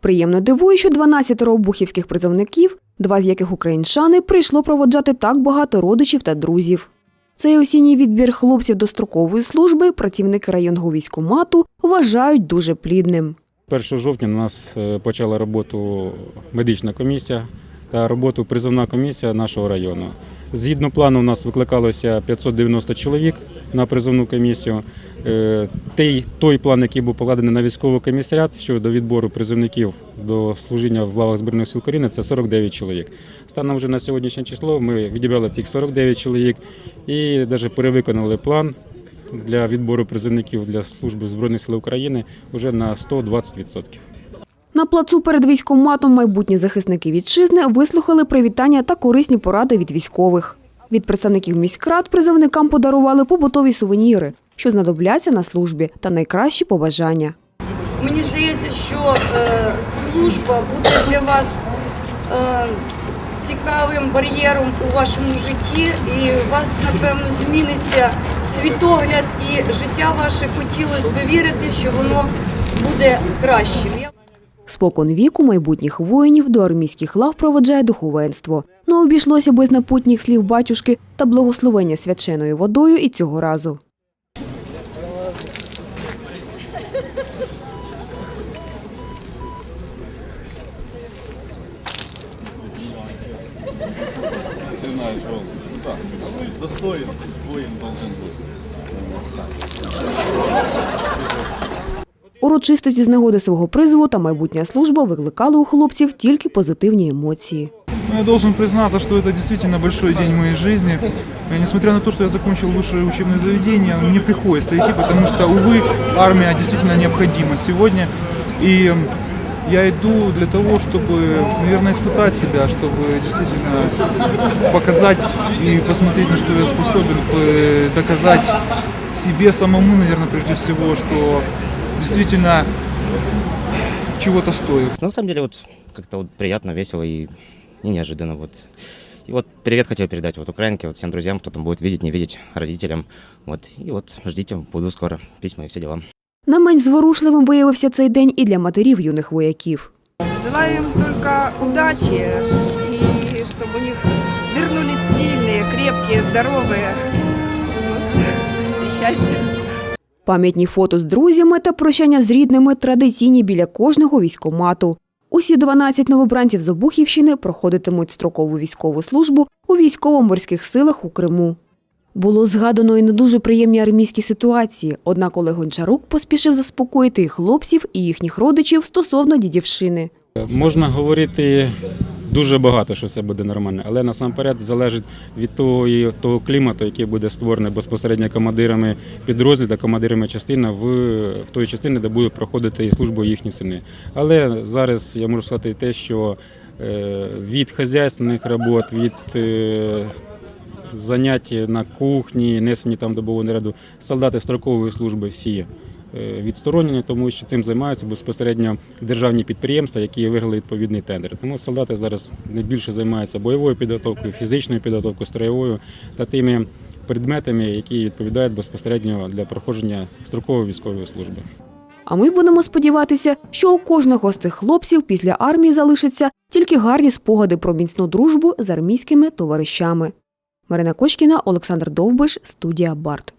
Приємно дивує, що 12 обухівських призовників, два з яких українчани, прийшло проводжати так багато родичів та друзів. Цей осінній відбір хлопців до строкової служби працівники районного військомату вважають дуже плідним. 1 жовтня у нас е, почала роботу медична комісія та роботу призовна комісія нашого району. Згідно плану, у нас викликалося 590 чоловік на призовну комісію. Е, Той, той план, який був покладений на військовий комісаріат щодо відбору призовників до служіння в лавах Збройних сил України, це 49 чоловік. Станом вже на сьогоднішнє число ми відібрали цих 49 чоловік і навіть перевиконали план для відбору призовників для служби Збройних сил України вже на 120%. На плацу перед військоматом майбутні захисники вітчизни вислухали привітання та корисні поради від військових. Від представників міськрад призовникам подарували побутові сувеніри, що знадобляться на службі, та найкращі побажання. Мені здається, що е, служба буде для вас е, цікавим бар'єром у вашому житті, і у вас, напевно, зміниться світогляд і життя ваше хотілося б вірити, що воно буде кращим. Спокон віку майбутніх воїнів до армійських лав проведжає духовенство. Не обійшлося без напутніх слів батюшки та благословення свяченою водою і цього разу. Достоин воин должен быть. Урочистості з нагоди свого призову та майбутня служба викликали у хлопців тільки позитивні емоції. Ну, Я должен признаться, что это действительно большой день в моей жизни. И Несмотря на то, что я закончил высшее учебное заведение, мне приходится идти, потому что, увы, армия действительно необходима сегодня. И я иду для того, чтобы, наверное, испытать себя, чтобы действительно показать и посмотреть, на что я способен, п- доказать себе самому, наверное, прежде всего, что действительно чего-то стою. Ну, На самом деле, вот как-то вот приятно, весело и, и неожиданно. Вот. И вот привет хотел передать вот украинке, вот всем друзьям, кто там будет видеть, не видеть, родителям. Вот. И вот ждите, буду скоро, письма и все дела. Не менш зворушливим виявився цей день і для матерів юних вояків. Желаю им только удачи и чтобы у них вернулись сильные, крепкие, здоровые Вот. и счастья. Пам'ятні фото з друзями та прощання з рідними традиційні біля кожного військомату. Усі 12 новобранців з Обухівщини проходитимуть строкову військову службу у військово-морських силах у Криму. Було згадано і не дуже приємні армійські ситуації, однак Олег Гончарук поспішив заспокоїти і хлопців, і їхніх родичів стосовно дідівщини. Можна говорити дуже багато, що все буде нормально, але насамперед залежить від того, і того клімату, який буде створений безпосередньо командирами підрозділів та командирами частини в, в той частині, де будуть проходити і службу їхні сини. Але зараз я можу сказати те, що е, від хазяйственних робот, від е, занять на кухні, несені там добового наряду, солдати строкової служби всі відсторонені, тому що цим займаються безпосередньо державні підприємства, які виграли відповідний тендер. Тому солдати зараз найбільше займаються бойовою підготовкою, фізичною підготовкою, строєвою та тими предметами, які відповідають безпосередньо для проходження строкової військової служби. А ми будемо сподіватися, що у кожного з цих хлопців після армії залишаться тільки гарні спогади про міцну дружбу з армійськими товаришами. Марина Кочкіна, Олександр Довбиш, студія Барт.